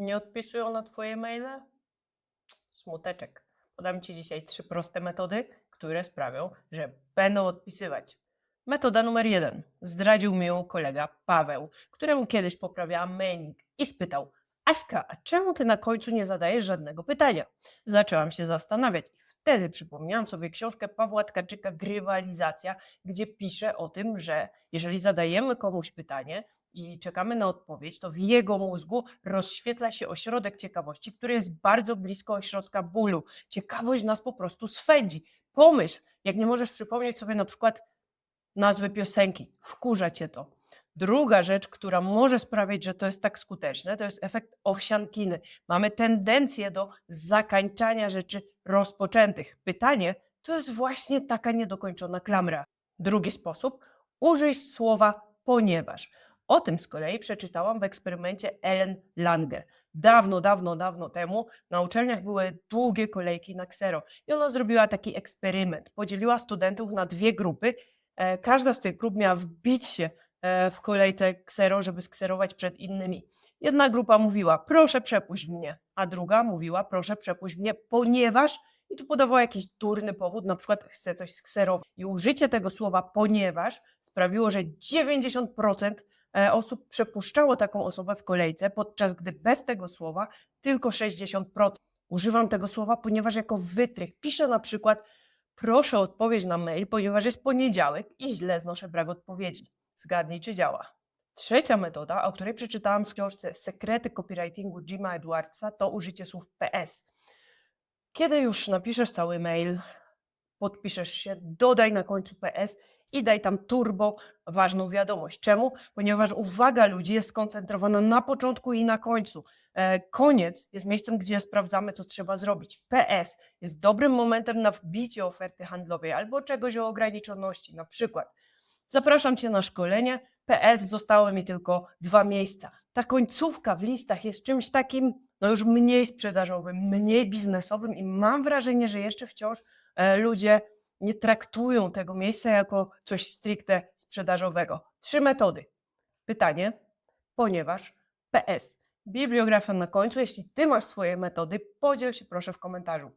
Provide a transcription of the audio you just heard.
Nie odpisują na Twoje maile? Smuteczek. Podam Ci dzisiaj trzy proste metody, które sprawią, że będą odpisywać. Metoda numer jeden. Zdradził mi ją kolega Paweł, któremu kiedyś poprawiałam mailing i spytał: Aśka, a czemu ty na końcu nie zadajesz żadnego pytania? Zaczęłam się zastanawiać i wtedy przypomniałam sobie książkę Pawła Tkaczyka Grywalizacja, gdzie pisze o tym, że jeżeli zadajemy komuś pytanie, i czekamy na odpowiedź, to w jego mózgu rozświetla się ośrodek ciekawości, który jest bardzo blisko ośrodka bólu. Ciekawość nas po prostu swędzi. Pomyśl, jak nie możesz przypomnieć sobie na przykład nazwy piosenki, wkurza cię to. Druga rzecz, która może sprawiać, że to jest tak skuteczne, to jest efekt owsiankiny. Mamy tendencję do zakańczania rzeczy rozpoczętych. Pytanie to jest właśnie taka niedokończona klamra. Drugi sposób, użyj słowa ponieważ. O tym z kolei przeczytałam w eksperymencie Ellen Langer. Dawno, dawno, dawno temu na uczelniach były długie kolejki na ksero i ona zrobiła taki eksperyment. Podzieliła studentów na dwie grupy. E, Każda z tych grup miała wbić się e, w kolejce ksero, żeby skserować przed innymi. Jedna grupa mówiła, proszę przepuść mnie, a druga mówiła, proszę przepuść mnie, ponieważ i tu podawała jakiś durny powód, na przykład chcę coś skserować. I użycie tego słowa ponieważ sprawiło, że 90% e, osób przepuszczało taką osobę w kolejce, podczas gdy bez tego słowa tylko 60%. Używam tego słowa, ponieważ jako wytrych piszę na przykład proszę o odpowiedź na mail, ponieważ jest poniedziałek i źle znoszę brak odpowiedzi. Zgadnij, czy działa. Trzecia metoda, o której przeczytałam w książce Sekrety copywritingu Jima Edwardsa, to użycie słów PS. Kiedy już napiszesz cały mail, podpiszesz się, dodaj na końcu PS i daj tam turbo ważną wiadomość. Czemu? Ponieważ uwaga ludzi jest skoncentrowana na początku i na końcu. E, koniec jest miejscem, gdzie sprawdzamy, co trzeba zrobić. PS jest dobrym momentem na wbicie oferty handlowej albo czegoś o ograniczoności. Na przykład, zapraszam Cię na szkolenie. PS zostały mi tylko dwa miejsca. Ta końcówka w listach jest czymś takim, no już mniej sprzedażowym, mniej biznesowym i mam wrażenie, że jeszcze wciąż e, ludzie nie traktują tego miejsca jako coś stricte sprzedażowego. Trzy metody. Pytanie, ponieważ PS. Bibliografia na końcu. Jeśli Ty masz swoje metody, podziel się proszę w komentarzu.